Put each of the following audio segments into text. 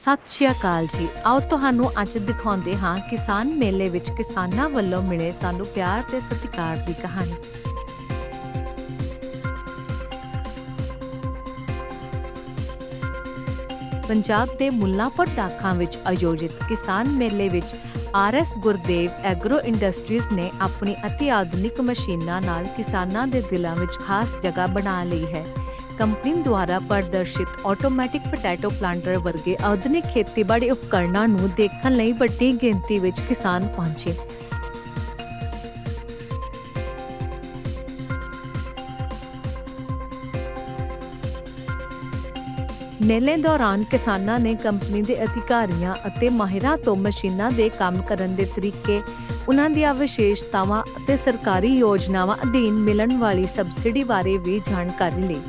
ਸਤਿ ਸ਼੍ਰੀ ਅਕਾਲ ਜੀ। ਆਓ ਤੁਹਾਨੂੰ ਅੱਜ ਦਿਖਾਉਂਦੇ ਹਾਂ ਕਿਸਾਨ ਮੇਲੇ ਵਿੱਚ ਕਿਸਾਨਾਂ ਵੱਲੋਂ ਮਿਲੇ ਸਾਨੂੰ ਪਿਆਰ ਤੇ ਸਤਿਕਾਰ ਦੀ ਕਹਾਣੀ। ਪੰਜਾਬ ਦੇ ਮੁੱਲਾਂਪੁਰ ਦਾਖਾਂ ਵਿੱਚ ਆਯੋਜਿਤ ਕਿਸਾਨ ਮੇਲੇ ਵਿੱਚ ਆਰਐਸ ਗੁਰਦੇਵ ਐਗਰੋ ਇੰਡਸਟਰੀਜ਼ ਨੇ ਆਪਣੀ ਅਤਿ ਆਧੁਨਿਕ ਮਸ਼ੀਨਾਂ ਨਾਲ ਕਿਸਾਨਾਂ ਦੇ ਦਿਲਾਂ ਵਿੱਚ ਖਾਸ ਜਗ੍ਹਾ ਬਣਾ ਲਈ ਹੈ। ਕੰਪਨੀ ਦੁਆਰਾ ਪ੍ਰਦਰਸ਼ਿਤ ਆਟੋਮੈਟਿਕ ਪੋਟੈਟੋ ਪਲਾਂਟਰ ਵਰਗੇ ਆਧੁਨਿਕ ਖੇਤੀਬਾੜੀ ਉਪਕਰਣਾਂ ਨੂੰ ਦੇਖਣ ਲਈ ਵੱਡੀ ਗਿਣਤੀ ਵਿੱਚ ਕਿਸਾਨ ਪਹੁੰਚੇ ਮੇਲੇ ਦੌਰਾਨ ਕਿਸਾਨਾਂ ਨੇ ਕੰਪਨੀ ਦੇ ਅਧਿਕਾਰੀਆਂ ਅਤੇ ਮਾਹਿਰਾਂ ਤੋਂ ਮਸ਼ੀਨਾਂ ਦੇ ਕੰਮ ਕਰਨ ਦੇ ਤਰੀਕੇ, ਉਹਨਾਂ ਦੀਆਂ ਵਿਸ਼ੇਸ਼ਤਾਵਾਂ ਅਤੇ ਸਰਕਾਰੀ ਯੋਜਨਾਵਾਂ ਅਧੀਨ ਮਿਲਣ ਵਾਲੀ ਸਬਸਿਡੀ ਬਾਰੇ ਵੀ ਜਾਣਕਾਰੀ ਲਈ।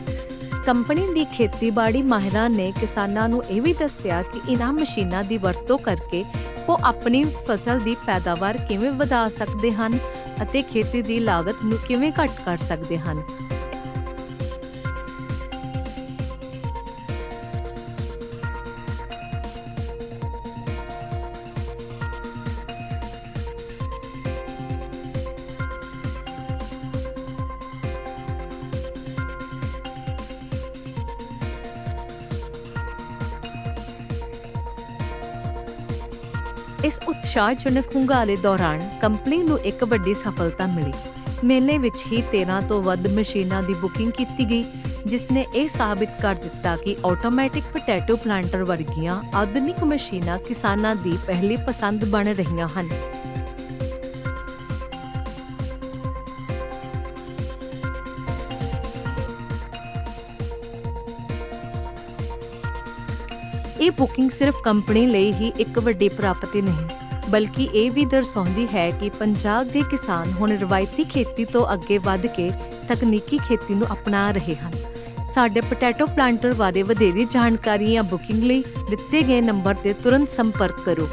ਕੰਪਨੀ ਦੀ ਖੇਤੀਬਾੜੀ ਮਾਹਿਰਾਂ ਨੇ ਕਿਸਾਨਾਂ ਨੂੰ ਇਹ ਵੀ ਦੱਸਿਆ ਕਿ ਇਨ੍ਹਾਂ ਮਸ਼ੀਨਾਂ ਦੀ ਵਰਤੋਂ ਕਰਕੇ ਉਹ ਆਪਣੀ ਫਸਲ ਦੀ ਪੈਦਾਵਾਰ ਕਿਵੇਂ ਵਧਾ ਸਕਦੇ ਹਨ ਅਤੇ ਖੇਤੀ ਦੀ ਲਾਗਤ ਨੂੰ ਕਿਵੇਂ ਘੱਟ ਕਰ ਸਕਦੇ ਹਨ। ਇਸ ਉਤਸ਼ਾਹਜਨਕ ਹੁੰਗਾਰੇ ਦੌਰਾਨ ਕੰਪਨੀ ਨੂੰ ਇੱਕ ਵੱਡੀ ਸਫਲਤਾ ਮਿਲੀ। ਮੇਲੇ ਵਿੱਚ ਹੀ 13 ਤੋਂ ਵੱਧ ਮਸ਼ੀਨਾਂ ਦੀ ਬੁਕਿੰਗ ਕੀਤੀ ਗਈ ਜਿਸ ਨੇ ਇਹ ਸਾਬਿਤ ਕਰ ਦਿੱਤਾ ਕਿ ਆਟੋਮੈਟਿਕ ਪੋਟੈਟੋ ਪਲਾਂਟਰ ਵਰਗੀਆਂ ਆਧੁਨਿਕ ਮਸ਼ੀਨਾਂ ਕਿਸਾਨਾਂ ਦੀ ਪਹਿਲੀ ਪਸੰਦ ਬਣ ਰਹੀਆਂ ਹਨ। ਇਹ ਬੁਕਿੰਗ ਸਿਰਫ ਕੰਪਨੀ ਲਈ ਹੀ ਇੱਕ ਵੱਡੀ ਪ੍ਰਾਪਤੀ ਨਹੀਂ, ਬਲਕਿ ਇਹ ਵੀ ਦਰਸਾਉਂਦੀ ਹੈ ਕਿ ਪੰਜਾਬ ਦੇ ਕਿਸਾਨ ਹੁਣ ਰਵਾਇਤੀ ਖੇਤੀ ਤੋਂ ਅੱਗੇ ਵੱਧ ਕੇ ਤਕਨੀਕੀ ਖੇਤੀ ਨੂੰ ਅਪਣਾ ਰਹੇ ਹਨ। ਸਾਡੇ ਪੋਟੈਟੋ ਪਲਾਂਟਰ ਬਾਰੇ ਵਧੇਰੇ ਜਾਣਕਾਰੀ ਜਾਂ ਬੁਕਿੰਗ ਲਈ ਦਿੱਤੇ ਗਏ ਨੰਬਰ ਤੇ ਤੁਰੰਤ ਸੰਪਰਕ ਕਰੋ।